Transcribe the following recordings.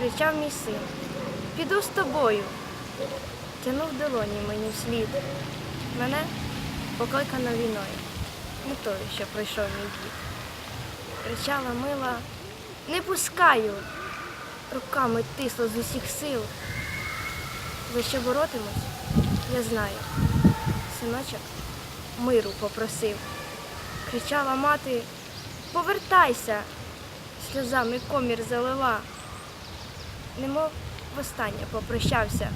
кричав мій син. Піду з тобою. Тянув долоні мені вслід. Мене покликано війною, не тою, що пройшов мій дід. Кричала мила, не пускаю. Руками тисло з усіх сил. За що боротимось, я знаю. Синочок миру попросив. Кричала мати, повертайся, сльозами комір залила. Немов востаннє попрощався.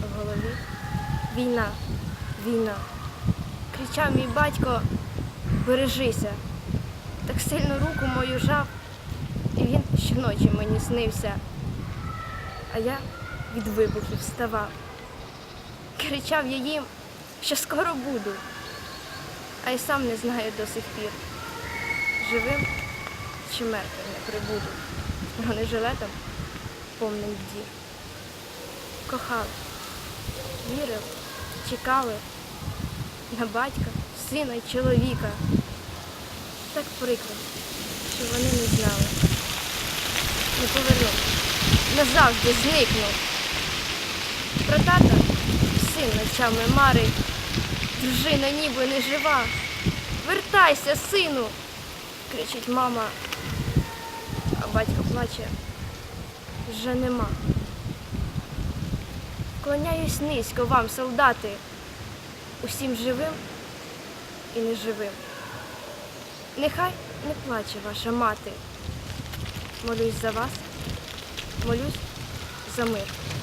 В голові війна, війна. Кричав мій батько, бережися. Так сильно руку мою жав, і він щоночі мені снився. А я від вибухів вставав. Кричав я їм, що скоро буду, а й сам не знаю до сих пір, живим чи мертвим не прибуду. З бронежилетом повним дір. Кохали, вірили, чекали на батька, сина й чоловіка. Так прикро, що вони не знали. Не повернув, назавжди зникнув. Про тата син ночами марить, дружина ніби не жива. Вертайся, сину, кричить мама, а батько плаче, вже нема. Клоняюсь низько вам, солдати, усім живим і неживим. Нехай не плаче ваша мати. Молюсь за вас, молюсь за мир.